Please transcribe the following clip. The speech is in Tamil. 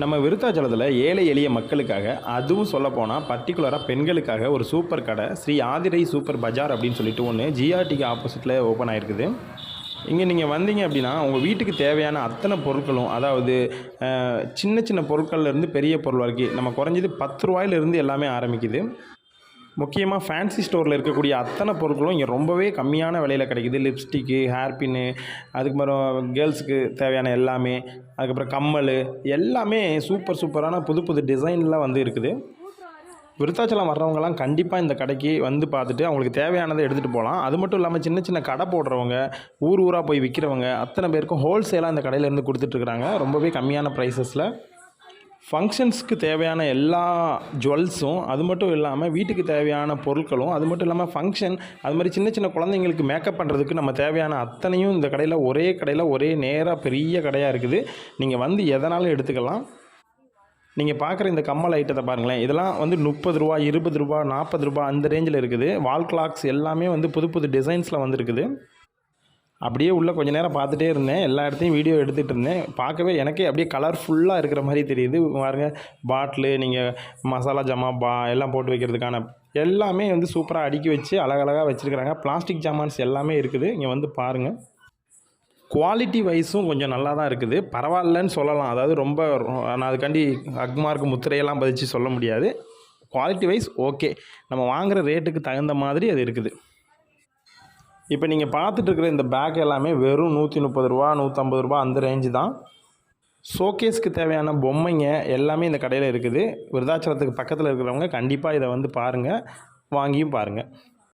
நம்ம விருத்தாச்சலத்தில் ஏழை எளிய மக்களுக்காக அதுவும் சொல்லப்போனால் பர்டிகுலராக பெண்களுக்காக ஒரு சூப்பர் கடை ஸ்ரீ ஆதிரை சூப்பர் பஜார் அப்படின்னு சொல்லிட்டு ஒன்று ஜிஆர்டிக்கு ஆப்போசிட்டில் ஓப்பன் ஆயிருக்குது. இங்கே நீங்கள் வந்தீங்க அப்படின்னா உங்கள் வீட்டுக்கு தேவையான அத்தனை பொருட்களும் அதாவது சின்ன சின்ன பொருட்கள்லேருந்து பெரிய பொருள் வரைக்கும் நம்ம குறைஞ்சது பத்து ரூபாயிலிருந்து எல்லாமே ஆரம்பிக்குது. முக்கியமாக ஃபேன்சி ஸ்டோரில் இருக்கக்கூடிய அத்தனை பொருட்களும் இங்கே ரொம்பவே கம்மியான விலையில் கிடைக்குது. லிப்ஸ்டிக்கு ஹேர் பின்னு அதுக்கப்புறம் கேர்ள்ஸுக்கு தேவையான எல்லாமே அதுக்கப்புறம் கம்மல் எல்லாமே சூப்பர் சூப்பரான புது புது டிசைன்லாம் வந்து இருக்குது. விருத்தாச்சலம் வர்றவங்கலாம் கண்டிப்பாக இந்த கடைக்கு வந்து பார்த்துட்டு அவங்களுக்கு தேவையானதை எடுத்துகிட்டு போகலாம் அது மட்டும் இல்லாமல் சின்ன சின்ன கடை போடுறவங்க ஊர் ஊராக போய் விற்கிறவங்க அத்தனை பேருக்கும் ஹோல்சேலாக இந்த கடையிலேருந்து கொடுத்துட்ருக்குறாங்க ரொம்பவே கம்மியான ப்ரைஸஸில் ஃபங்க்ஷன்ஸ்க்கு தேவையான எல்லா ஜுவல்ஸும் அது மட்டும் இல்லாமல் வீட்டுக்கு தேவையான பொருட்களும் அது மட்டும் இல்லாமல் ஃபங்க்ஷன் அது மாதிரி சின்ன சின்ன குழந்தைங்களுக்கு மேக்கப் பண்ணுறதுக்கு நம்ம தேவையான அத்தனையும் இந்த கடையில் ஒரே கடையில் ஒரே நேராக பெரிய கடையாக இருக்குது. நீங்கள் வந்து எதனாலும் எடுத்துக்கலாம். நீங்கள் பார்க்குற இந்த கம்மல் ஐட்டத்தை பாருங்களேன். இதெல்லாம் வந்து முப்பது ரூபா இருபது ரூபா நாற்பது ரூபா அந்த ரேஞ்சில் இருக்குது. வால் கிளாக்ஸ் எல்லாமே வந்து புது புது டிசைன்ஸில் வந்துருக்குது. அப்படியே உள்ளே கொஞ்ச நேரம் பார்த்துட்டே இருந்தேன். எல்லா இடத்தையும் வீடியோ எடுத்துகிட்டு இருந்தேன். பார்க்கவே எனக்கே அப்படியே கலர்ஃபுல்லாக இருக்கிற மாதிரி தெரியுது. பாருங்க பாட்டிலு நீங்கள் மசாலா ஜாமான் பா எல்லாம் போட்டு வைக்கிறதுக்கான எல்லாமே வந்து சூப்பராக அடுக்கி வச்சு அழகழகாக வச்சுருக்கிறாங்க. பிளாஸ்டிக் ஜாமான்ஸ் எல்லாமே இருக்குது. இங்கே வந்து பாருங்கள் குவாலிட்டி வைஸும் கொஞ்சம் நல்லா தான் இருக்குது. பரவாயில்லன்னு சொல்லலாம். அதாவது ரொம்ப நான் அதுக்காண்டி அக்மார்க் முத்திரையெல்லாம் பதிச்சு சொல்ல முடியாது. குவாலிட்டி வைஸ் ஓகே நம்ம வாங்குகிற ரேட்டுக்கு தகுந்த மாதிரி அது இருக்குது. இப்போ நீங்கள் பார்த்துட்டு இருக்கிற இந்த பேக் எல்லாமே வெறும் நூற்றி முப்பது ரூபா நூற்றம்பது ரூபா அந்த ரேஞ்சு தான். ஷோகேஸ்க்கு தேவையான பொம்மைங்க எல்லாமே இந்த கடையில் இருக்குது. விருதாச்சலத்துக்கு பக்கத்தில் இருக்கிறவங்க கண்டிப்பாக இதை வந்து பாருங்கள் வாங்கியும் பாருங்கள்